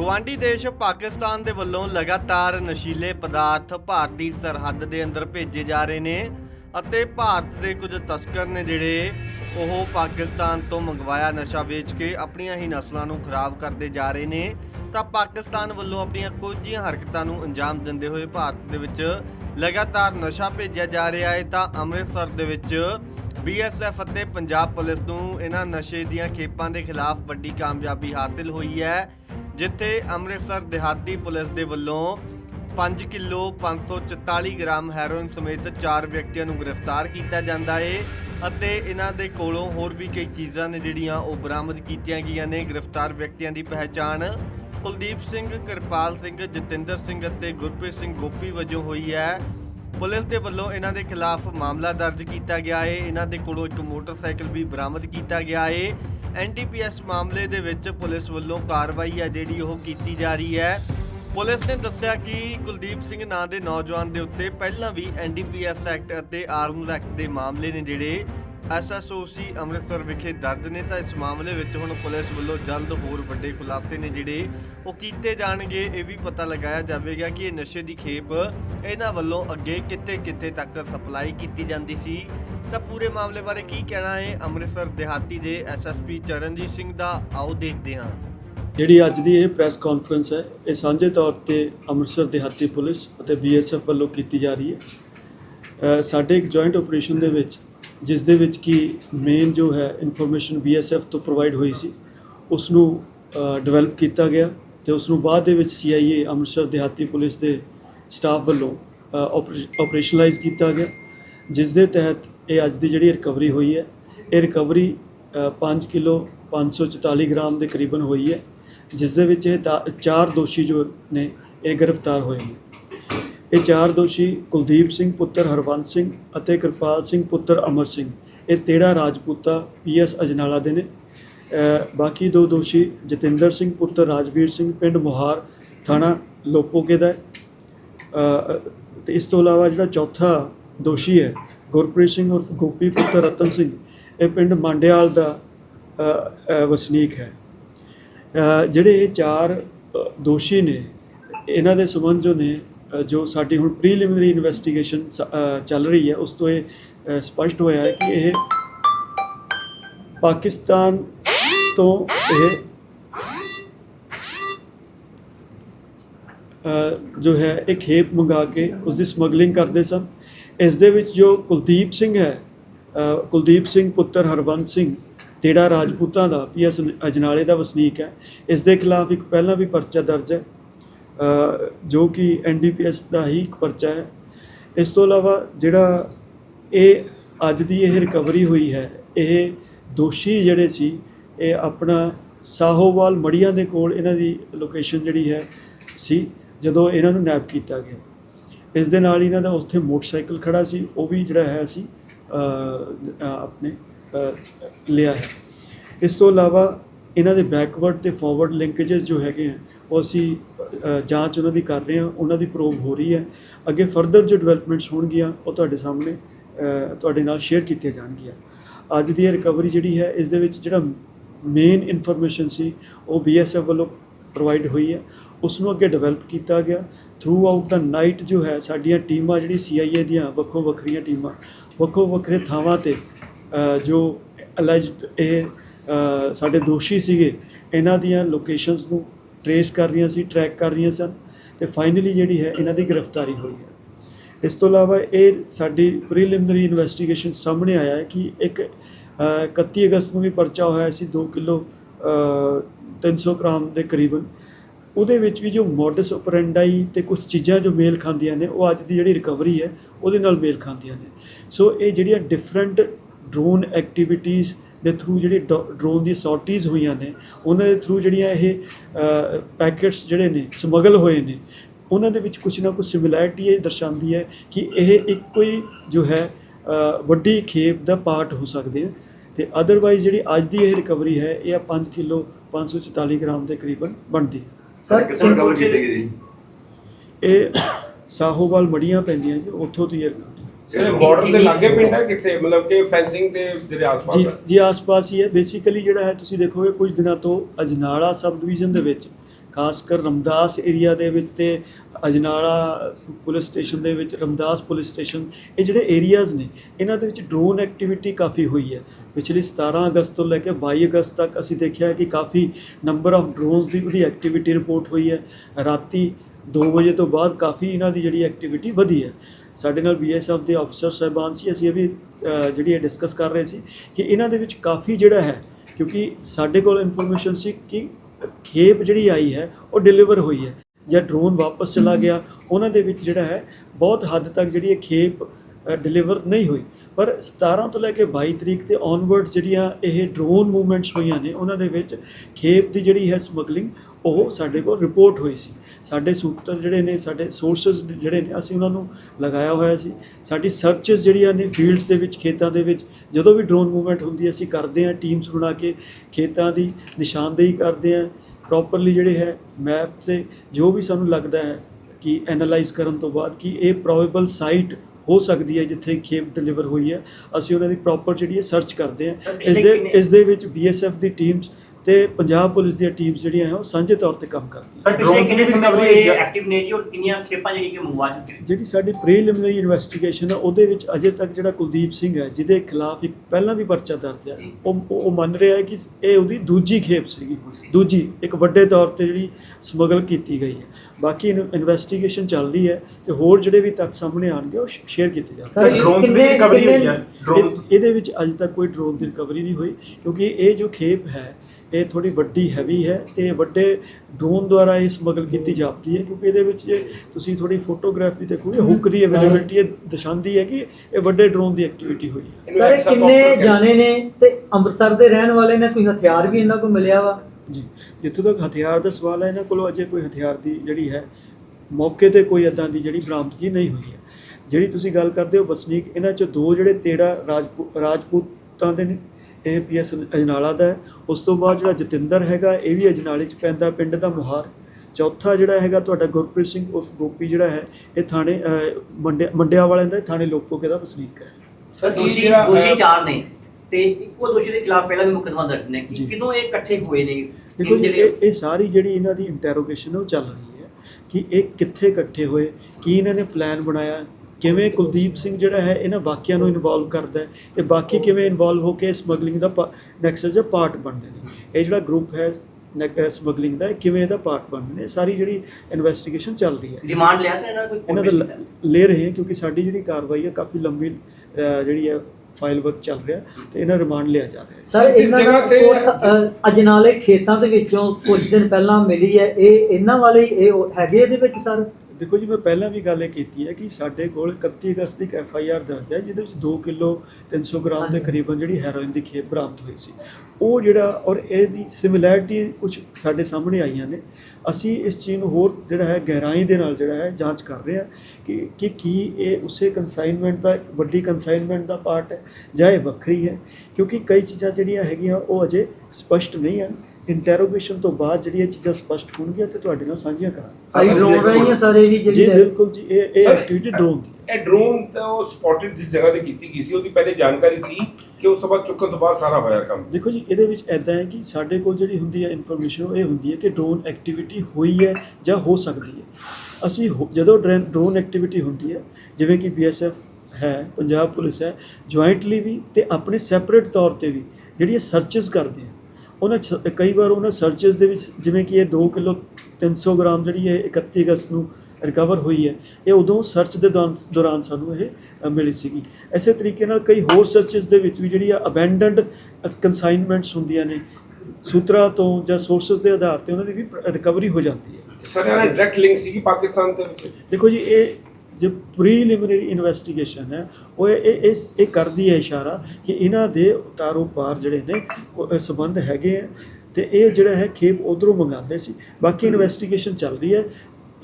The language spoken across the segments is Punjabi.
ਗਵਾਂਡੀ ਦੇਸ਼ ਪਾਕਿਸਤਾਨ ਦੇ ਵੱਲੋਂ ਲਗਾਤਾਰ ਨਸ਼ੀਲੇ ਪਦਾਰਥ ਭਾਰਤੀ ਸਰਹੱਦ ਦੇ ਅੰਦਰ ਭੇਜੇ ਜਾ ਰਹੇ ਨੇ ਅਤੇ ਭਾਰਤ ਦੇ ਕੁਝ ਤਸਕਰ ਨੇ ਜਿਹੜੇ ਉਹ ਪਾਕਿਸਤਾਨ ਤੋਂ ਮੰਗਵਾਇਆ ਨਸ਼ਾ ਵੇਚ ਕੇ ਆਪਣੀਆਂ ਹੀ ਨਸਲਾਂ ਨੂੰ ਖਰਾਬ ਕਰਦੇ ਜਾ ਰਹੇ ਨੇ। ਤਾਂ ਪਾਕਿਸਤਾਨ ਵੱਲੋਂ ਆਪਣੀਆਂ ਕੁਝ ਹਰਕਤਾਂ ਨੂੰ ਅੰਜਾਮ ਦਿੰਦੇ ਹੋਏ ਭਾਰਤ ਦੇ ਵਿੱਚ ਲਗਾਤਾਰ ਨਸ਼ਾ ਭੇਜਿਆ ਜਾ ਰਿਹਾ ਹੈ। ਤਾਂ ਅੰਮ੍ਰਿਤਸਰ ਦੇ ਵਿੱਚ ਬੀਐਸਐਫ ਅਤੇ ਪੰਜਾਬ ਪੁਲਿਸ ਨੂੰ ਇਹਨਾਂ ਨਸ਼ੇ ਦੀਆਂ ਖੇਪਾਂ ਦੇ ਖਿਲਾਫ ਵੱਡੀ ਕਾਮਯਾਬੀ ਹਾਸਲ ਹੋਈ ਹੈ। ਜਿੱਥੇ ਅੰਮ੍ਰਿਤਸਰ ਦਿਹਾਤੀ ਪੁਲਿਸ ਦੇ ਵੱਲੋਂ 5 ਕਿਲੋ 544 ਗ੍ਰਾਮ ਹੈਰੋਇਨ ਸਮੇਤ ਚਾਰ ਵਿਅਕਤੀਆਂ ਨੂੰ ਗ੍ਰਿਫਤਾਰ ਕੀਤਾ ਜਾਂਦਾ ਏ ਅਤੇ ਇਹਨਾਂ ਦੇ ਕੋਲੋਂ ਹੋਰ ਵੀ ਕਈ ਚੀਜ਼ਾਂ ਨੇ ਜਿਹੜੀਆਂ ਉਹ ਬਰਾਮਦ ਕੀਤੀਆਂ ਗਈਆਂ ਨੇ। ਗ੍ਰਿਫਤਾਰ ਵਿਅਕਤੀਆਂ ਦੀ ਪਹਿਚਾਣ ਕੁਲਦੀਪ ਸਿੰਘ, ਕਿਰਪਾਲ ਸਿੰਘ, ਜਤਿੰਦਰ ਸਿੰਘ ਅਤੇ ਗੁਰਪ੍ਰੀਤ ਸਿੰਘ ਗੋਪੀ ਵਜੋਂ ਹੋਈ ਹੈ। ਪੁਲਿਸ ਦੇ ਵੱਲੋਂ ਇਹਨਾਂ ਦੇ ਖਿਲਾਫ ਮਾਮਲਾ ਦਰਜ ਕੀਤਾ ਗਿਆ ਏ। ਇਹਨਾਂ ਦੇ ਕੋਲੋਂ ਇੱਕ ਮੋਟਰਸਾਈਕਲ ਵੀ ਬਰਾਮਦ ਕੀਤਾ ਗਿਆ ਏ। ਐਨਡੀਪੀਐਸ ਮਾਮਲੇ ਦੇ ਵਿੱਚ ਪੁਲਿਸ ਵੱਲੋਂ ਕਾਰਵਾਈ ਹੈ ਜਿਹੜੀ ਉਹ ਕੀਤੀ ਜਾ ਰਹੀ ਹੈ। ਪੁਲਿਸ ਨੇ ਦੱਸਿਆ ਕਿ ਕੁਲਦੀਪ ਸਿੰਘ ਨਾਂ ਦੇ ਨੌਜਵਾਨ ਦੇ ਉੱਤੇ ਪਹਿਲਾਂ ਵੀ ਐਨਡੀਪੀਐਸ ਐਕਟ ਅਤੇ ਆਰਮਜ਼ ਐਕਟ ਦੇ ਮਾਮਲੇ ਨੇ ਜਿਹੜੇ ਐਸਐਸਓਸੀ ਅੰਮ੍ਰਿਤਸਰ ਵਿਖੇ ਦਰਜ ਨੇ ਤਾਂ ਇਸ ਮਾਮਲੇ ਵਿੱਚ ਹੁਣ ਪੁਲਿਸ ਵੱਲੋਂ ਜਲਦ ਹੋਰ ਵੱਡੇ ਖੁਲਾਸੇ ਨੇ ਜਿਹੜੇ ਉਹ ਕੀਤੇ ਜਾਣਗੇ, ਇਹ ਵੀ ਪਤਾ ਲਗਾਇਆ ਜਾਵੇਗਾ ਕਿ ਇਹ ਨਸ਼ੇ ਦੀ ਖੇਪ ਇਹਨਾਂ ਵੱਲੋਂ ਅੱਗੇ ਕਿੱਥੇ-ਕਿੱਥੇ ਤੱਕ ਸਪਲਾਈ ਕੀਤੀ ਜਾਂਦੀ ਸੀ। ਤਾਂ ਪੂਰੇ ਮਾਮਲੇ ਬਾਰੇ ਕੀ ਕਹਿਣਾ ਹੈ? ਅੰਮ੍ਰਿਤਸਰ ਦਿਹਾਤੀ ਦੇ ਐਸਐਸਪੀ ਚਰਨਜੀਤ ਸਿੰਘ ਦਾ ਆਓ ਦੇਖਦੇ ਹਾਂ। ਜਿਹੜੀ ਅੱਜ ਦੀ ਇਹ ਪ੍ਰੈਸ ਕਾਨਫਰੰਸ ਹੈ, ਇਹ ਸਾਂਝੇ ਤੌਰ ਤੇ ਅੰਮ੍ਰਿਤਸਰ ਦਿਹਾਤੀ ਪੁਲਿਸ ਅਤੇ ਬੀਐਸਐਫ ਵੱਲੋਂ ਕੀਤੀ ਜਾ ਰਹੀ ਹੈ। ਸਾਡੇ ਇੱਕ ਜੁਆਇੰਟ ਆਪਰੇਸ਼ਨ ਦੇ ਵਿੱਚ ਜਿਸ ਦੇ ਵਿੱਚ ਕਿ ਮੇਨ ਜੋ ਹੈ ਇਨਫੋਰਮੇਸ਼ਨ ਬੀਐਸਐਫ ਤੋਂ ਪ੍ਰੋਵਾਈਡ ਹੋਈ ਸੀ ਉਸ ਨੂੰ ਡਿਵੈਲਪ ਕੀਤਾ ਗਿਆ ਤੇ ਉਸ ਨੂੰ ਬਾਅਦ ਦੇ ਵਿੱਚ ਸੀਆਈਏ ਅੰਮ੍ਰਿਤਸਰ ਦਿਹਾਤੀ ਪੁਲਿਸ ਦੇ ਸਟਾਫ ਵੱਲੋਂ ਆਪਰੇਸ਼ਨਲਾਈਜ਼ ਕੀਤਾ ਗਿਆ ਜਿਸ ਦੇ ਤਹਿਤ ਇਹ ਅੱਜ ਦੀ ਜਿਹੜੀ ਰਿਕਵਰੀ ਹੋਈ ਹੈ, ਇਹ ਰਿਕਵਰੀ 5 ਕਿਲੋ 544 ਗ੍ਰਾਮ ਦੇ ਕਰੀਬਨ ਹੋਈ ਹੈ ਜਿਸ ਦੇ ਵਿੱਚ ਇਹ ਦਾ- ਚਾਰ ਦੋਸ਼ੀ ਜੋ ਨੇ, ਇਹ ਗ੍ਰਿਫਤਾਰ ਹੋਏ ਨੇ। ਇਹ ਚਾਰ ਦੋਸ਼ੀ ਕੁਲਦੀਪ ਸਿੰਘ ਪੁੱਤਰ ਹਰਵੰਤ ਸਿੰਘ ਅਤੇ ਕਿਰਪਾਲ ਸਿੰਘ ਪੁੱਤਰ ਅਮਰ ਸਿੰਘ। ਇਹ ਤੇੜਾ ਰਾਜਪੂਤਾ ਪੀਐਸ ਅਜਨਾਲਾ ਦੇ ਨੇ। ਬਾਕੀ ਦੋ ਦੋਸ਼ੀ ਜਤਿੰਦਰ ਸਿੰਘ ਪੁੱਤਰ ਰਾਜਵੀਰ ਸਿੰਘ ਪਿੰਡ ਮੁਹਾਰ ਥਾਣਾ ਲੋਪੋਕੇ ਦਾ ਹੈ। ਤੇ ਇਸ ਤੋਂ ਇਲਾਵਾ ਜਿਹੜਾ ਚੌਥਾ ਦੋਸ਼ੀ ਹੈ ਗੁਰਪ੍ਰੀਤ ਸਿੰਘ ਉਰਫ ਗੋਪੀ ਪੁੱਤਰ ਰਤਨ ਸਿੰਘ, ਇਹ ਪਿੰਡ ਮੰਡਿਆਲ ਦਾ ਵਸਨੀਕ ਹੈ। ਜਿਹੜੇ ਇਹ ਚਾਰ ਦੋਸ਼ੀ ਨੇ, ਇਹਨਾਂ ਦੇ ਸੰਬੰਧ ਜੋ ਨੇ ਜੋ ਸਾਡੀ ਹੁਣ ਪ੍ਰੀਲਿਮਿਨਰੀ ਇਨਵੈਸਟੀਗੇਸ਼ਨ ਚੱਲ ਰਹੀ ਹੈ ਉਸ ਤੋਂ ਇਹ ਅ, ਸਪਸ਼ਟ ਹੋਇਆ ਹੈ ਕਿ ਇਹ ਪਾਕਿਸਤਾਨ ਤੋਂ ਇਹ ਜੋ ਹੈ ਇਹ ਖੇਪ ਮੰਗਾ ਕੇ ਉਸ ਦੀ ਸਮਗਲਿੰਗ ਕਰਦੇ ਸਨ। ਇਸ ਦੇ ਵਿੱਚ ਜੋ ਕੁਲਦੀਪ ਸਿੰਘ ਹੈ ਕੁਲਦੀਪ ਸਿੰਘ ਪੁੱਤਰ ਹਰਵੰਤ ਸਿੰਘ ਤੇੜਾ ਰਾਜਪੂਤਾਂ ਦਾ ਪੀਐਸ ਅਜਨਾਲੇ ਦਾ ਵਸਨੀਕ ਹੈ। ਇਸ ਦੇ ਖਿਲਾਫ ਇੱਕ ਪਹਿਲਾਂ ਵੀ ਪਰਚਾ ਦਰਜ ਹੈ। ਜੋ ਕਿ ਐਨਡੀਪੀਐਸ ਦਾ ਹੀ ਇੱਕ ਪਰਚਾ ਹੈ। ਇਸ ਤੋਂ ਇਲਾਵਾ ਜਿਹੜਾ ਇਹ ਅੱਜ ਦੀ ਇਹ ਰਿਕਵਰੀ ਹੋਈ ਹੈ, ਇਹ ਦੋਸ਼ੀ ਜਿਹੜੇ ਸੀ, ਇਹ ਆਪਣਾ ਸਾਹੋਵਾਲ ਮੜੀਆਂ ਦੇ ਕੋਲ ਇਹਨਾਂ ਦੀ ਲੋਕੇਸ਼ਨ ਜਿਹੜੀ ਹੈ ਸੀ, ਜਦੋਂ ਇਹਨਾਂ ਨੂੰ ਨੈਪ ਕੀਤਾ ਗਿਆ। ਇਸ ਦੇ ਨਾਲ ਇਹਨਾਂ ਦਾ ਉੱਥੇ ਮੋਟਰਸਾਈਕਲ ਖੜਾ ਸੀ, ਉਹ ਵੀ ਜਿਹੜਾ ਹੈ ਅਸੀਂ ਆਪਣੇ ਲਿਆ ਹੈ। ਇਸ ਤੋਂ ਇਲਾਵਾ ਇਹਨਾਂ ਦੇ ਬੈਕਵਰਡ ਤੇ ਫਾਰਵਰਡ ਲਿੰਕੇजेस ਜੋ ਹੈਗੇ ਆ ਉਹ ਅਸੀਂ ਜਾਂਚ ਉਹਨਾਂ ਦੀ ਕਰ ਰਹੇ ਹਾਂ, ਉਹਨਾਂ ਦੀ ਪ੍ਰੋਬ ਹੋ ਰਹੀ ਹੈ। ਅੱਗੇ ਫਰਦਰ ਜੋ ਡਿਵੈਲਪਮੈਂਟਸ ਹੋਣਗੀਆਂ, ਉਹ ਤੁਹਾਡੇ ਸਾਹਮਣੇ ਤੁਹਾਡੇ ਨਾਲ ਸ਼ੇਅਰ ਕੀਤੀਆਂ ਜਾਣਗੀਆਂ। ਅੱਜ ਦੀ ਇਹ ਰਿਕਵਰੀ ਜਿਹੜੀ ਹੈ, ਇਸ ਦੇ ਵਿੱਚ ਜਿਹੜਾ ਮੇਨ ਇਨਫੋਰਮੇਸ਼ਨ ਸੀ, ਉਹ ਬੀਐਸਐਫ ਵੱਲੋਂ ਪ੍ਰੋਵਾਈਡ ਹੋਈ ਹੈ। ਉਸ ਨੂੰ ਅੱਗੇ ਡਿਵੈਲਪ ਕੀਤਾ ਗਿਆ। ਥਰੂ ਆਊਟ ਦਾ ਨਾਈਟ ਜੋ ਹੈ, ਸਾਡੀਆਂ ਟੀਮਾਂ ਜਿਹੜੀ ਸੀਆਈਏ ਦੀਆਂ, ਵੱਖੋ ਵੱਖਰੀਆਂ ਟੀਮਾਂ, ਵੱਖੋ ਵੱਖਰੇ ਥਾਵਾਂ ਤੇ ਜੋ ਅਲੈਜਡ ਇਹ ਸਾਡੇ ਦੋਸ਼ੀ ਸੀਗੇ, ਇਹਨਾਂ ਦੀਆਂ ਲੋਕੇਸ਼ਨਸ ਨੂੰ ਟਰੇਸ ਕਰ ਰਹੀਆਂ ਸੀ ਟਰੈਕ ਕਰ ਰਹੀਆਂ ਸਨ ਤੇ ਫਾਈਨਲੀ ਜਿਹੜੀ ਹੈ ਇਹਨਾਂ ਦੀ ਗ੍ਰਿਫਤਾਰੀ ਹੋਈ ਹੈ। ਇਸ ਤੋਂ ਇਲਾਵਾ ਇਹ ਸਾਡੀ ਪ੍ਰੀਲਿਮਿਨਰੀ ਇਨਵੈਸਟੀਗੇਸ਼ਨ ਸਾਹਮਣੇ ਆਇਆ ਹੈ ਕਿ ਇੱਕ ਅ, 31 ਅਗਸਤ ਨੂੰ ਵੀ ਪਰਚਾ ਹੋਇਆ ਸੀ 2 ਕਿਲੋ ਅ, 300 ਗ੍ਰਾਮ ਦੇ ਕਰੀਬਨ। ਉਹਦੇ ਵਿੱਚ ਵੀ ਜੋ ਮੋਡਸ ਆਪਰੈਂਡਾਈ ਤੇ ਕੁਝ ਚੀਜ਼ਾਂ ਜੋ ਮੇਲ ਖਾਂਦੀਆਂ ਨੇ ਉਹ ਅੱਜ ਦੀ ਜਿਹੜੀ ਰਿਕਵਰੀ ਹੈ ਉਹਦੇ ਨਾਲ ਮੇਲ ਖਾਂਦੀਆਂ ਨੇ। ਸੋ ਇਹ ਜਿਹੜੀਆਂ ਡਿਫਰੈਂਟ ਡਰੋਨ ਐਕਟੀਵਿਟੀਜ਼ ਦੇ ਥਰੂ ਜਿਹੜੀ ਡਰੋਨ ਦੀ ਸੌਰਟੀਜ਼ ਹੋਈਆਂ ਨੇ ਉਹਨਾਂ ਦੇ ਥਰੂ ਜਿਹੜੀਆਂ ਇਹ ਪੈਕੇਟਸ ਜਿਹੜੇ ਨੇ ਸਮਗਲ ਹੋਏ ਨੇ ਉਹਨਾਂ ਦੇ ਵਿੱਚ ਕੁਝ ਨਾ ਕੁਝ ਸਿਮਿਲੈਰਿਟੀ ਇਹ ਦਰਸਾਉਂਦੀ ਹੈ ਕਿ ਇਹ ਇੱਕੋ ਹੀ ਜੋ ਹੈ ਵੱਡੀ ਖੇਪ ਦਾ ਪਾਰਟ ਹੋ ਸਕਦੇ ਆ। ਤੇ ਅਦਰਵਾਈਜ਼ ਜਿਹੜੀ ਅੱਜ ਦੀ ਇਹ ਰਿਕਵਰੀ ਹੈ ਇਹ 5 ਕਿਲੋ 544 ਗ੍ਰਾਮ ਦੇ ਕਰੀਬਨ ਬਣਦੀ ਹੈ। ਸਰ ਕਿੱਥੋਂ ਰਿਕਵਰ ਕੀਤੀ ਗਈ ਜੀ। ਇਹ ਸਾਹੋਵਾਲ ਮੜੀਆਂ ਪੈਂਦੀਆਂ ਜੀ ਉੱਥੋਂ ਦੀ ਇਹ ਇਹ ਬਾਰਡਰ ਦੇ ਲਾਗੇ ਪਿੰਡ ਹੈ ਕਿੱਥੇ? ਮਤਲਬ ਕਿ ਫੈਂਸਿੰਗ ਦੇ ਜਿਹੜੇ ਆਸ-ਪਾਸ ਜੀ ਹੈ? ਜੀ ਆਸ-ਪਾਸ ਹੀ ਹੈ। ਬੇਸਿਕਲੀ ਜਿਹੜਾ ਹੈ ਤੁਸੀਂ ਦੇਖੋਗੇ ਕੁਝ ਦਿਨਾਂ ਤੋਂ ਅਜਨਾਲਾ ਸਬ ਡਿਵੀਜ਼ਨ ਦੇ ਵਿੱਚ ਖਾਸ ਕਰ ਰਮਦਾਸ ਏਰੀਆ ਦੇ ਵਿੱਚ ਤੇ ਅਜਨਾਲਾ ਪੁਲਿਸ ਸਟੇਸ਼ਨ ਦੇ ਵਿੱਚ ਰਮਦਾਸ ਪੁਲਿਸ ਸਟੇਸ਼ਨ ਇਹ ਜਿਹੜੇ ਏਰੀਆਜ਼ ਨੇ ਇਹਨਾਂ ਦੇ ਵਿੱਚ ਡਰੋਨ ਐਕਟੀਵਿਟੀ ਕਾਫੀ ਹੋਈ ਹੈ। ਪਿਛਲੀ 17 ਅਗਸਤ ਤੋਂ ਲੈ ਕੇ 22 ਅਗਸਤ ਤੱਕ ਅਸੀਂ ਦੇਖਿਆ ਕਿ ਕਾਫੀ ਨੰਬਰ ਆਫ ਡਰੋਨਸ ਦੀ ਉਹਦੀ ਐਕਟੀਵਿਟੀ ਰਿਪੋਰਟ ਹੋਈ ਹੈ। ਰਾਤੀ 2 ਵਜੇ ਤੋਂ ਬਾਅਦ ਕਾਫੀ ਇਹਨਾਂ ਦੀ ਜਿਹੜੀ ਐਕਟੀਵਿਟੀ ਵਧੀ ਹੈ। ਸਾਡੇ ਨਾਲ ਬੀਐਸਐਫ ਦੇ ਅਫਸਰ ਸਾਹਿਬਾਨ ਸੀ, ਅਸੀਂ ਇਹ ਵੀ ਜਿਹੜੀ ਇਹ ਡਿਸਕਸ ਕਰ ਰਹੇ ਸੀ ਕਿ ਇਹਨਾਂ ਦੇ ਵਿੱਚ ਕਾਫੀ ਜਿਹੜਾ ਹੈ, ਕਿਉਂਕਿ ਸਾਡੇ ਕੋਲ ਇਨਫੋਰਮੇਸ਼ਨ ਸੀ ਕਿ ਖੇਪ ਜਿਹੜੀ ਆਈ ਹੈ, ਉਹ ਡਿਲੀਵਰ ਹੋਈ ਹੈ, ਜਾਂ ਡਰੋਨ ਵਾਪਸ ਚਲਾ ਗਿਆ। ਉਹਨਾਂ ਦੇ ਵਿੱਚ ਜਿਹੜਾ ਹੈ, ਬਹੁਤ ਹੱਦ ਤੱਕ ਜਿਹੜੀ ਇਹ ਖੇਪ ਡਿਲੀਵਰ ਨਹੀਂ ਹੋਈ। ਪਰ 17 ਤੋਂ ਲੈ ਕੇ 22 ਤਰੀਕ ਤੇ ਔਨਵਰਡ ਜਿਹੜੀਆਂ ਇਹ ਡਰੋਨ ਮੂਵਮੈਂਟਸ ਹੋਈਆਂ ਨੇ, ਉਹਨਾਂ ਦੇ ਵਿੱਚ ਖੇਪ ਦੀ ਜਿਹੜੀ ਹੈ ਸਮਗਲਿੰਗ ਉਹ ਸਾਡੇ ਕੋਲ ਰਿਪੋਰਟ ਹੋਈ ਸੀ। ਸਾਡੇ ਸੂਤਰ ਜਿਹੜੇ ਨੇ ਸਾਡੇ ਸੋਰਸਸ ਜਿਹੜੇ ਨੇ ਅਸੀਂ ਉਹਨਾਂ ਨੂੰ ਲਗਾਇਆ ਹੋਇਆ ਸੀ। ਸਾਡੀ ਸਰਚਸ ਜਿਹੜੀਆਂ ਨੇ ਫੀਲਡਸ ਦੇ ਵਿੱਚ ਖੇਤਾਂ ਦੇ ਵਿੱਚ ਜਦੋਂ ਵੀ ਡਰੋਨ ਮੂਵਮੈਂਟ ਹੁੰਦੀ ਹੈ ਅਸੀਂ ਕਰਦੇ ਹਾਂ ਟੀਮਸ ਬਣਾ ਕੇ ਖੇਤਾਂ ਦੀ ਨਿਸ਼ਾਨਦੇਹੀ ਕਰਦੇ ਹਾਂ। ਪ੍ਰੋਪਰਲੀ ਜਿਹੜੇ ਹੈ ਮੈਪ ਤੇ ਜੋ ਵੀ ਸਾਨੂੰ ਲੱਗਦਾ ਹੈ ਕਿ ਐਨਾਲਾਈਜ਼ ਕਰਨ ਤੋਂ ਬਾਅਦ ਕਿ ਇਹ ਪ੍ਰੋਬੇਬਲ ਸਾਈਟ ਹੋ ਸਕਦੀ ਹੈ ਜਿੱਥੇ ਖੇਪ ਡਿਲੀਵਰ ਹੋਈ ਹੈ ਅਸੀਂ ਉਹਨਾਂ ਦੀ ਪ੍ਰੋਪਰ ਜਿਹੜੀ ਹੈ ਸਰਚ ਕਰਦੇ ਹਾਂ। ਇਸ ਦੇ ਇਸ ਦੇ ਵਿੱਚ ਬੀਐਸਐਫ ਦੀ ਟੀਮਸ ਤੇ ਪੰਜਾਬ ਪੁਲਿਸ ਦੀਆਂ ਟੀਮਸ ਜਿਹੜੀਆਂ ਹੈ ਉਹ ਸਾਂਝੇ ਤੌਰ ਤੇ ਕੰਮ ਕਰਦੀਆਂ ਸਰ ਪਿਛਲੇ ਕਿੰਨੇ ਸਮੇਂ ਤੋਂ ਇਹ। ਐਕਟਿਵ ਨੇ ਜੀ ਔਰ ਕਿੰਨੀਆਂ ਖੇਪਾਂ ਜਿਹੜੀ ਕਿ ਮੰਗਵਾ ਚੁੱਕੇ ਨੇ? ਜਿਹੜੀ ਸਾਡੀ ਪ੍ਰੀਲਿਮਿਨਰੀ ਇਨਵੈਸਟੀਗੇਸ਼ਨ ਹੈ ਉਹਦੇ ਵਿੱਚ ਅਜੇ ਤੱਕ ਜਿਹੜਾ ਕੁਲਦੀਪ ਸਿੰਘ ਹੈ ਜਿਹਦੇ ਖਿਲਾਫ ਇੱਕ ਪਹਿਲਾਂ ਵੀ ਪਰਚਾ ਦਰਜ ਹੈ। ਉਹ ਉਹ ਮੰਨ ਰਿਹਾ ਹੈ ਕਿ ਇਹ ਉਹਦੀ ਦੂਜੀ ਖੇਪ ਸੀਗੀ। ਦੂਜੀ ਇੱਕ ਵੱਡੇ ਤੌਰ ਤੇ ਜਿਹੜੀ ਸਮਗਲ ਕੀਤੀ ਗਈ ਹੈ। ਬਾਕੀ ਇਨਵੈਸਟੀਗੇਸ਼ਨ ਚੱਲ ਰਹੀ ਹੈ ਤੇ ਹੋਰ ਜਿਹੜੇ ਵੀ ਤੱਥ ਸਾਹਮਣੇ ਆਣਗੇ ਉਹ ਸ਼ੇਅਰ ਕੀਤੇ ਜਾਣਗੇ। ਸਰ ਡਰੋਨਸ ਦੀ ਰਿਕਵਰੀ ਹੋਈ ਹੈ ਡਰੋਨਸ ਇਹਦੇ ਵਿੱਚ ਅੱਜ ਤੱਕ ਕੋਈ ਡਰੋਨ ਦੀ ਰਿਕਵਰੀ ਨਹੀਂ ਹੋਈ ਕਿਉਂਕਿ ਇਹ ਜੋ ਖੇਪ ਹੈ ਇਹ ਥੋੜੀ ਵੱਡੀ ਹੈਵੀ ਹੈ ਤੇ ਵੱਡੇ ਡਰੋਨ ਦੁਆਰਾ ਇਹ ਸਮਗਲ ਕੀਤੀ ਜਾਂਦੀ ਹੈ ਕਿਉਂਕਿ ਇਹਦੇ ਵਿੱਚ ਜੇ ਤੁਸੀਂ ਥੋੜੀ ਫੋਟੋਗ੍ਰਾਫੀ ਦੇਖੋਗੇ ਹੁੱਕ ਦੀ ਅਵੇਲੇਬਿਲਟੀ ਇਹ ਦਰਸਾਉਂਦੀ ਹੈ ਕਿ ਇਹ ਵੱਡੇ ਡਰੋਨ ਦੀ ਐਕਟੀਵਿਟੀ ਹੋਈ ਹੈ। ਸਰ ਕਿੰਨੇ। ਜਾਣੇ ਨੇ ਤੇ ਅੰਮ੍ਰਿਤਸਰ ਦੇ ਰਹਿਣ ਵਾਲੇ ਨੇ? ਕੋਈ ਹਥਿਆਰ ਵੀ ਇਹਨਾਂ ਕੋਲ ਮਿਲਿਆ ਵਾ? ਜੀ ਜਿੱਥੋਂ ਤੱਕ ਹਥਿਆਰ ਦਾ ਸਵਾਲ ਹੈ ਇਹਨਾਂ ਕੋਲੋਂ ਅਜੇ ਕੋਈ ਹਥਿਆਰ ਦੀ ਜਿਹੜੀ ਹੈ ਮੌਕੇ ਤੇ ਕੋਈ ਇਦਾਂ ਦੀ ਜਿਹੜੀ ਬਰਾਮਦਗੀ ਨਹੀਂ ਹੋਈ ਹੈ। ਜਿਹੜੀ ਤੁਸੀਂ ਗੱਲ ਕਰਦੇ ਹੋ ਵਸਨੀਕ ਇਹਨਾਂ ਚੋਂ ਦੋ ਜਿਹੜੇ ਤੇੜਾ ਰਾਜਪੂਤ ਰਾਜਪੂਤਾਂ ਦੇ ਨੇ ਇਹ ਪੀਐਸ ਅਜਨਾਲਾ ਦਾ ਉਸ ਤੋਂ ਬਾਅਦ ਜਿਹੜਾ ਜਤਿੰਦਰ ਹੈਗਾ ਇਹ ਵੀ ਅਜਨਾਲੇ ਚ ਪੈਂਦਾ ਪਿੰਡ ਦਾ ਮੁਹਾਰ। ਚੌਥਾ ਜਿਹੜਾ ਹੈਗਾ ਤੁਹਾਡਾ ਗੁਰਪ੍ਰੀਤ ਸਿੰਘ ਉਰਫ ਗੋਪੀ ਜਿਹੜਾ ਹੈ ਇਹ ਥਾਣੇ ਮੰਡਿਆ ਵਾਲਿਆਂ ਦਾ ਥਾਣੇ ਲੋਕੋਕੇ ਦਾ ਵਸਨੀਕ ਹੈ। ਸਰ ਦੋਸ਼ੀ ਦੋਸ਼ੀ ਚਾਰ ਨੇ ਤੇ ਇੱਕੋ ਦੋਸ਼ੀ ਦੇ ਖਿਲਾਫ ਪਹਿਲਾਂ ਵੀ ਮੁਕੱਦਮਾ ਦਰਜ ਨੇ। ਕਿਦੋਂ ਇਹ ਇਕੱਠੇ ਹੋਏ ਨੇ? ਦੇਖੋ ਜੀ ਜਿਹੜੇ- ਇਹ ਇਹ ਸਾਰੀ ਜਿਹੜੀ ਇਹਨਾਂ ਦੀ ਇੰਟਰੋਗੇਸ਼ਨ ਉਹ ਚੱਲ ਰਹੀ ਹੈ ਕਿ ਇਹ ਕਿੱਥੇ ਇਕੱਠੇ ਹੋਏ ਕੀ ਇਹਨਾਂ ਨੇ ਪਲਾਨ ਬਣਾਇਆ ਕਿਵੇਂ ਕੁਲਦੀਪ ਸਿੰਘ ਜਿਹੜਾ ਹੈ ਇਹਨਾਂ ਬਾਕੀਆਂ ਨੂੰ ਇਨਵੋਲਵ ਕਰਦਾ ਹੈ ਤੇ ਬਾਕੀ ਕਿਵੇਂ ਇਨਵੋਲਵ ਹੋ ਕੇ ਸਮਗਲਿੰਗ ਦਾ ਨੈਕਸਸ ਦਾ ਪਾਰਟ ਬਣਦੇ ਨੇ। ਇਹ ਜਿਹੜਾ ਗਰੁੱਪ ਹੈ ਸਮਗਲਿੰਗ ਦਾ ਕਿਵੇਂ ਇਹਦਾ ਪਾਰਟ ਬਣਦੇ ਨੇ ਸਾਰੀ ਜਿਹੜੀ ਇਨਵੈਸਟੀਗੇਸ਼ਨ ਚੱਲ ਰਹੀ ਹੈ। ਡਿਮਾਂਡ ਲਿਆ ਸੀ ਇਹਨਾਂ ਦਾ ਕੋਈ ਇਹਨਾਂ ਦਾ ਲ- ਰਹੇ ਹਾਂ ਕਿਉਂਕਿ ਸਾਡੀ ਜਿਹੜੀ ਕਾਰਵਾਈ ਹੈ ਕਾਫੀ ਲੰਬੀ ਜਿਹੜੀ ਹੈ ਫਾਈਲ ਵਰਕ ਚੱਲ ਰਿਹਾ ਤੇ ਇਹਨਾਂ ਰਿਮਾਂਡ ਲਿਆ ਜਾ ਰਿਹਾ ਸਰ ਇਹਨਾਂ ਦਾ ਅ, ਅਜਨਾਲੇ ਖੇਤਾਂ ਦੇ ਵਿੱਚੋਂ ਕੁਝ ਦਿਨ ਪਹਿਲਾਂ ਮਿਲੀ ਹੈ। ਇਹ ਇਹਨਾਂ ਵਾਲੇ ਹੀ ਇਹ ਉਹ ਹੈਗੇ ਇਹਦੇ ਵਿੱਚ ਸਰ? ਦੇਖੋ ਜੀ ਮੈਂ ਪਹਿਲਾਂ ਵੀ ਗੱਲ ਇਹ ਕੀਤੀ ਹੈ ਕਿ ਸਾਡੇ ਕੋਲ 31 ਅਗਸਤ ਦੀ ਇੱਕ ਐਫ ਆਈ ਆਰ ਦਰਜ ਹੈ ਜਿਹਦੇ ਵਿੱਚ 2 ਕਿਲੋ 300 ਗ੍ਰਾਮ ਦੇ। ਕਰੀਬਨ ਜਿਹੜੀ ਹੈਰੋਇਨ ਦੀ ਖੇਪ ਬਰਾਮਦ ਹੋਈ ਸੀ। ਉਹ ਜਿਹੜਾ ਔਰ ਇਹਦੀ ਸਿਮਿਲੈਰਿਟੀ ਕੁਝ ਸਾਡੇ ਸਾਹਮਣੇ ਆਈਆਂ ਨੇ। ਅਸੀਂ ਇਸ ਚੀਜ਼ ਨੂੰ ਹੋਰ ਜਿਹੜਾ ਹੈ ਗਹਿਰਾਈ ਦੇ ਨਾਲ ਜਿਹੜਾ ਹੈ ਜਾਂਚ ਕਰ ਰਹੇ ਹਾਂ ਕਿ ਕਿ ਕੀ ਇਹ ਉਸੇ ਕਨਸਾਈਨਮੈਂਟ ਦਾ ਇੱਕ ਵੱਡੀ ਕਨਸਾਈਨਮੈਂਟ ਦਾ ਪਾਰਟ ਹੈ ਜਾਂ ਇਹ ਵੱਖਰੀ ਹੈ। ਕਿਉਂਕਿ ਕਈ ਚੀਜ਼ਾਂ ਜਿਹੜੀਆਂ ਹੈਗੀਆਂ ਉਹ ਅਜੇ ਸਪਸ਼ਟ ਨਹੀਂ ਹਨ। ਇੰਟਰੋਗੇਸ਼ਨ ਤੋਂ ਬਾਅਦ ਜਿਹੜੀਆਂ ਚੀਜ਼ਾਂ ਸਪਸ਼ਟ ਹੋਣਗੀਆਂ ਤੇ ਤੁਹਾਡੇ ਨਾਲ ਸਾਂਝੀਆਂ ਕਰਾਂਗੇ। ਸਾਈ ਸਰ, ਡਰੋਨ ਰਹੀ ਹੈ ਸਰ ਇਹ ਵੀ ਜੀ ਜਿਹੜੀ ਬਿਲਕੁਲ ਜੀ ਇਹ ਇਹ ਐਕਟੀਵਿਟੀ ਡਰੋਨ ਦੀ। ਇਹ ਡਰੋਨ ਤਾਂ ਉਹ ਸਪੌਟਡ ਜਿਸ ਜਗ੍ਹਾ ਤੇ ਕੀਤੀ ਗਈ ਸੀ ਉਹਦੀ ਪਹਿਲੇ ਜਾਣਕਾਰੀ ਸੀ ਕਿ ਉਸ ਤੋਂ ਬਾਅਦ ਚੁੱਕਣ ਤੋਂ ਬਾਅਦ ਸਾਰਾ ਹੋਇਆ ਕੰਮ। ਦੇਖੋ ਜੀ ਇਹਦੇ ਵਿੱਚ ਐਦਾਂ ਹੈ ਕਿ ਸਾਡੇ ਕੋਲ ਜਿਹੜੀ ਹੁੰਦੀ ਹੈ ਇਨਫੋਰਮੇਸ਼ਨ ਉਹ ਇਹ ਹੁੰਦੀ ਹੈ ਕਿ ਡਰੋਨ ਐਕਟੀਵਿਟੀ ਹੋਈ ਹੈ ਜਾਂ ਹੋ ਸਕਦੀ ਹੈ। ਅਸੀਂ ਜਦੋਂ ਡਰੋਨ ਐਕਟੀਵਿਟੀ ਹੁੰਦੀ ਹੈ ਜਿਵੇਂ ਕਿ ਬੀਐਸਐਫ ਹੈ ਪੰਜਾਬ ਪੁਲਿਸ ਹੈ ਜੁਆਇੰਟਲੀ ਵੀ ਤੇ ਆਪਣੇ ਸੈਪਰੇਟ ਤੌਰ ਤੇ ਵੀ ਜਿਹੜੀਆਂ ਸਰਚਸ ਕਰਦੇ ਆ ਉਹਨਾਂ ਕਈ ਵਾਰ ਉਹਨਾਂ ਸਰਚਸ ਦੇ ਵਿੱਚ ਜਿਵੇਂ ਕਿ ਇਹ 2 ਕਿਲੋ 300 ਗ੍ਰਾਮ ਜਿਹੜੀ ਹੈ 31 ਅਗਸਤ ਨੂੰ ਰਿਕਵਰ ਹੋਈ ਹੈ ਇਹ ਉਦੋਂ ਸਰਚ ਦੇ ਦੌਰਾਨ ਸਾਨੂੰ ਇਹ ਮਿਲੀ ਸੀਗੀ। ਐਸੇ ਤਰੀਕੇ ਨਾਲ ਕਈ ਹੋਰ ਸਰਚਸ ਦੇ ਵਿੱਚ ਵੀ ਜਿਹੜੀ ਆ ਅਬੈਂਡਨਡ ਕਨਸਾਈਨਮੈਂਟਸ ਹੁੰਦੀਆਂ ਨੇ ਸੂਤਰਾਂ ਤੋਂ ਜਾਂ ਸੋਰਸਸ ਦੇ ਆਧਾਰ ਤੇ ਉਹਨਾਂ ਦੀ ਵੀ ਰਿਕਵਰੀ ਹੋ ਜਾਂਦੀ ਹੈ। ਸਰ ਇਹਨਾਂ ਡਾਇਰੈਕਟ ਲਿੰਕ ਸੀ ਕਿ ਪਾਕਿਸਤਾਨ ਦੇ ਵਿੱਚ? ਦੇਖੋ ਜੀ ਇਹ ਜੇ ਪ੍ਰੀਲਿਮਿਨਰੀ ਇਨਵੈਸਟੀਗੇਸ਼ਨ ਹੈ ਉਹ ਇਹ ਇਸ- ਇਹ ਕਰਦੀ ਹੈ ਇਸ਼ਾਰਾ ਕਿ ਇਹਨਾਂ ਦੇ ਉਤਾਰੋ ਪਾਰ ਜਿਹੜੇ ਨੇ ਉਹ ਸਬੰਧ ਹੈਗੇ ਆ ਤੇ ਇਹ ਜਿਹੜਾ ਹੈ ਖੇਪ ਉਧਰੋਂ ਮੰਗਾਉਂਦੇ ਸੀ। ਬਾਕੀ ਇਨਵੈਸਟੀਗੇਸ਼ਨ ਚੱਲ ਰਹੀ ਹੈ।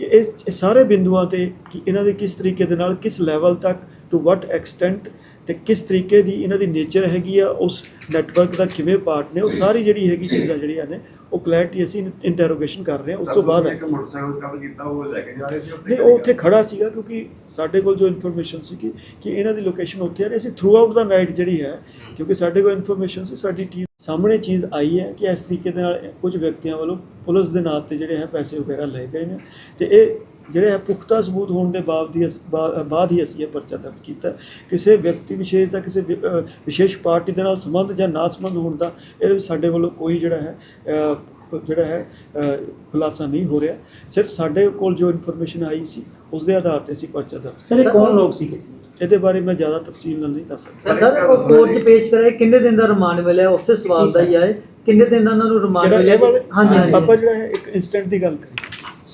ਇਹ ਸਾਰੇ ਬਿੰਦੂਆਂ ਤੇ ਕਿ ਇਹਨਾਂ ਦੇ ਕਿਸ ਤਰੀਕੇ ਦੇ ਨਾਲ ਕਿਸ ਲੈਵਲ ਤੱਕ ਟੂ ਵਾਟ ਐਕਸਟੈਂਟ ਤੇ ਕਿਸ ਤਰੀਕੇ ਦੀ ਇਹਨਾਂ ਦੀ ਨੇਚਰ ਹੈਗੀ ਆ ਉਸ ਨੈਟਵਰਕ ਦਾ ਕਿਵੇਂ ਪਾਰਟ ਨੇ ਉਹ ਸਾਰੀ ਜਿਹੜੀ ਹੈਗੀ ਚੀਜ਼ਾਂ ਜਿਹੜੀਆਂ ਨੇ ਉਹ ਕਲੈਰਿਟੀ ਅਸੀਂ ਇੰਟਰੋਗੇਸ਼ਨ ਕਰ ਰਹੇ ਹਾਂ ਉਸ ਤੋਂ ਬਾਅਦ ਇੱਕ ਮੋਟਰਸਾਈਕਲ ਕਵਰ ਕੀਤਾ ਉਹ ਲੈ ਕੇ ਜਾ ਰਹੇ ਸੀ ਨਹੀਂ ਉਹ ਉੱਥੇ ਖੜਾ ਸੀਗਾ ਕਿਉਂਕਿ ਸਾਡੇ ਕੋਲ ਜੋ ਇਨਫੋਰਮੇਸ਼ਨ ਸੀ ਕਿ ਕਿ ਇਹਨਾਂ ਦੀ ਲੋਕੇਸ਼ਨ ਉੱਥੇ ਹੈ ਅਸੀਂ ਥਰੂ ਆਊਟ ਦਾ ਨਾਈਟ ਜਿਹੜੀ ਹੈ ਕਿਉਂਕਿ ਸਾਡੇ ਕੋਲ ਇਨਫੋਰਮੇਸ਼ਨ ਸੀ ਸਾਡੀ ਟੀਮ ਸਾਹਮਣੇ ਚੀਜ਼ ਆਈ ਹੈ ਕਿ ਇਸ ਤਰੀਕੇ ਦੇ ਨਾਲ ਕੁਝ ਵਿਅਕਤੀਆਂ ਵੱਲੋਂ ਪੁਲਿਸ ਦੇ ਨਾਂ ਤੇ ਜਿਹੜੇ ਹੈ ਪੈਸੇ ਵਗੈਰਾ ਲਏ ਗਏ ਨੇ ਤੇ ਇਹ ਜਿਹੜੇ ਹੈ ਪੁਖਤਾ ਸਬੂਤ ਹੋਣ ਦੇ ਬਾਅਦ ਹੀ ਅਸੀਂ ਇਹ ਪਰਚਾ ਦਰਜ ਕੀਤਾ। ਕਿਸੇ ਵਿਅਕਤੀ ਵਿਸ਼ੇਸ਼ ਦਾ ਕਿਸੇ ਵਿਸ਼ੇਸ਼ ਪਾਰਟੀ ਦੇ ਨਾਲ ਸੰਬੰਧ ਜਾਂ ਨਾ ਸੰਬੰਧ ਹੋਣ ਦਾ ਵਿੱਚ ਸਾਡੇ ਵੱਲੋਂ ਕੋਈ ਜਿਹੜਾ ਹੈ ਜਿਹੜਾ ਹੈ ਖੁਲਾਸਾ ਨਹੀਂ ਹੋ ਰਿਹਾ। ਸਿਰਫ ਸਾਡੇ ਕੋਲ ਜੋ ਇਨਫੋਰਮੇਸ਼ਨ ਆਈ ਸੀ ਉਸ ਦੇ ਆਧਾਰ ਤੇ ਅਸੀਂ ਪਰਚਾ ਦਰਜ ਸਰ ਇਹ ਕੌਣ ਲੋਕ ਸੀ ਇਹਦੇ ਬਾਰੇ ਮੈਂ ਜ਼ਿਆਦਾ ਤਫਸੀਲ ਨਾਲ ਨਹੀਂ ਦੱਸ ਸਕਦਾ। ਸਰ ਉਹ ਕੋਰਟ 'ਚ ਪੇਸ਼ ਕਰਾਏ ਕਿੰਨੇ ਦਿਨ ਦਾ ਰਿਮਾਂਡ ਮਿਲਿਆ? ਉਸੇ ਸਵਾਲ ਦਾ ਹੀ ਆਏ ਕਿੰਨੇ ਦਿਨ ਦਾ ਉਹਨਾਂ ਨੂੰ ਰਿਮਾਂਡ ਮਿਲਿਆ? ਇਹ ਹਾਂਜੀ ਹਾਂਜੀ। ਆਪਾਂ ਜਿਹੜਾ ਹੈ ਇੱਕ ਇਨਸਟੈਂਟ ਦੀ ਗੱਲ ਕਰੀਏ।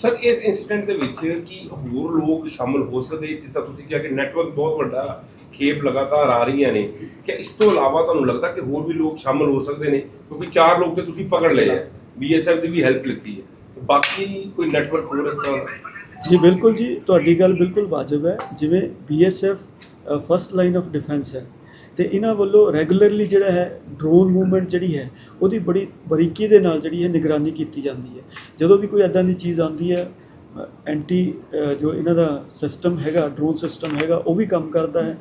ਸਰ, ਇਸ ਇਨਸੀਡੈਂਟ ਦੇ ਵਿੱਚ ਕੀ ਹੋਰ ਲੋਕ ਸ਼ਾਮਲ ਹੋ ਸਕਦੇ? ਜਿਸ ਤਰ੍ਹਾਂ ਤੁਸੀਂ ਕਿਹਾ ਕਿ ਨੈਟਵਰਕ ਬਹੁਤ ਵੱਡਾ ਖੇਪ ਲਗਾਤਾਰ ਆ ਰਹੀਆਂ ਨੇ। ਕਿ ਇਸ ਤੋਂ ਇਲਾਵਾ ਤੁਹਾਨੂੰ ਲੱਗਦਾ ਕਿ ਹੋਰ ਵੀ ਲੋਕ ਸ਼ਾਮਲ ਹੋ ਸਕਦੇ ਨੇ? ਕਿਉਂਕਿ ਚਾਰ ਲੋਕ ਤੇ ਤੁਸੀਂ ਪਕੜ ਲਏ ਆ। ਬੀਐਸਐਫ ਦੀ ਵੀ ਹੈਲਪ ਲਿੱਤੀ ਹੈ। ਬਾਕੀ ਕੋਈ ਨੈਟਵਰਕ ਹੋਰ ਇਸ ਤਰ੍ਹਾਂ ਦਾ? ਜੀ, ਬਿਲਕੁਲ ਜੀ। ਤੁਹਾਡੀ ਗੱਲ ਬਿਲਕੁਲ ਵਾਜਬ ਹੈ। ਜਿਵੇਂ BSF first line of defence ਹੈ। ਤੇ ਇਹਨਾਂ ਵੱਲੋਂ ਰੈਗੂਲਰਲੀ ਜਿਹੜਾ ਹੈ ਡਰੋਨ ਮੂਵਮੈਂਟ ਜਿਹੜੀ ਹੈ, ਉਹਦੀ ਬੜੀ ਬਰੀਕੀ ਦੇ ਨਾਲ ਜਿਹੜੀ ਹੈ ਨਿਗਰਾਨੀ ਕੀਤੀ ਜਾਂਦੀ ਹੈ। ਜਦੋਂ ਵੀ ਕੋਈ ਐਦਾਂ ਦੀ ਚੀਜ਼ ਆਉਂਦੀ ਹੈ ਐਂਟੀ ਜੋ ਇਹਨਾਂ ਦਾ ਸਿਸਟਮ ਹੈਗਾ ਡਰੋਨ ਸਿਸਟਮ ਹੈਗਾ, ਉਹ ਵੀ ਕੰਮ ਕਰਦਾ ਹੈ।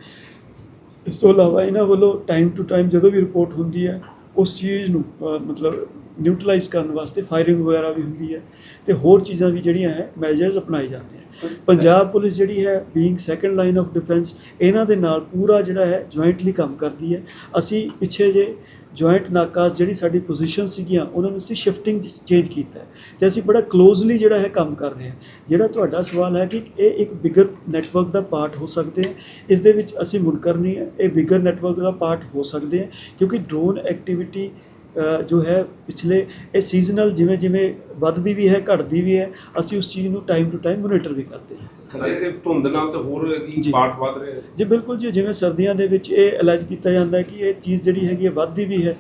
ਇਸ ਤੋਂ ਇਲਾਵਾ ਇਹਨਾਂ ਵੱਲੋਂ ਟਾਈਮ ਟੂ ਟਾਈਮ ਜਦੋਂ ਵੀ ਰਿਪੋਰਟ ਹੁੰਦੀ ਹੈ ਉਸ ਚੀਜ਼ ਨੂੰ ਮਤਲਬ ਨਿਊਟਰਲਾਈਜ਼ ਕਰਨ ਵਾਸਤੇ ਫਾਇਰਿੰਗ ਵਗੈਰਾ ਵੀ ਹੁੰਦੀ ਹੈ ਤੇ ਹੋਰ ਚੀਜ਼ਾਂ ਵੀ ਜਿਹੜੀਆਂ ਹੈ ਮੈਜਰਸ ਅਪਣਾਏ ਜਾਂਦੇ ਹੈ। ਪੰਜਾਬ ਪੁਲਿਸ ਜਿਹੜੀ ਹੈ being second line of defence ਇਹਨਾਂ ਦੇ ਨਾਲ ਪੂਰਾ ਜਿਹੜਾ ਹੈ ਜੁਆਇੰਟਲੀ ਕੰਮ ਕਰਦੀ ਹੈ। ਅਸੀਂ ਪਿੱਛੇ ਜੇ ਜੁਆਇੰਟ ਨਾਕਾਸ ਜਿਹੜੀ ਸਾਡੀ ਪੋਜੀਸ਼ਨ ਸੀਗੀਆਂ, ਉਹਨਾਂ ਨੂੰ ਅਸੀਂ ਸ਼ਿਫਟਿੰਗ ਚੇਂਜ ਕੀਤਾ ਹੈ। ਤੇ ਅਸੀਂ ਬੜਾ ਕਲੋਜ਼ਲੀ ਜਿਹੜਾ ਹੈ ਕੰਮ ਕਰ ਰਹੇ ਹਾਂ। ਜਿਹੜਾ ਤੁਹਾਡਾ ਸਵਾਲ ਹੈ ਕਿ ਇਹ ਇੱਕ ਬਿਗਰ ਨੈਟਵਰਕ ਦਾ ਪਾਰਟ ਹੋ ਸਕਦੇ ਹੈ। ਇਸ ਦੇ ਵਿੱਚ ਅਸੀਂ ਮੁਨਕਰ ਨਹੀਂ ਹੈ, ਇਹ ਬਿਗਰ ਨੈਟਵਰਕ ਦਾ ਪਾਰਟ ਹੋ ਸਕਦੇ ਹੈ, ਕਿਉਂਕਿ ਡਰੋਨ ਐਕਟੀਵਿਟੀ ਜੋ ਹੈ ਪਿਛਲੇ ਇਹ ਸੀਜ਼ਨਲ ਜਿਵੇਂ ਜਿਵੇਂ ਵੱਧਦੀ ਵੀ ਹੈ ਘਟਦੀ ਵੀ ਹੈ ਅਸੀਂ ਉਸ ਚੀਜ਼ ਨੂੰ ਟਾਈਮ ਟੂ ਟਾਈਮ ਮੋਨੀਟਰ ਵੀ ਕਰਦੇ ਹਾਂ ਕਦੇ ਤੇ ਧੁੰਦ ਨਾਲ ਤੇ ਹੋਰ ਕੀ। ਪਾਰਟ ਵੱਧ ਰਹੇ ਜੀ ਬਿਲਕੁਲ ਜੀ ਜਿਵੇਂ ਸਰਦੀਆਂ ਦੇ ਵਿੱਚ ਇਹ ਅਲੱਜ ਕੀਤਾ ਜਾਂਦਾ ਹੈ ਕਿ ਇਹ ਚੀਜ਼ ਜਿਹੜੀ ਹੈਗੀ ਹੈ ਵੱਧਦੀ ਵੀ ਹੈ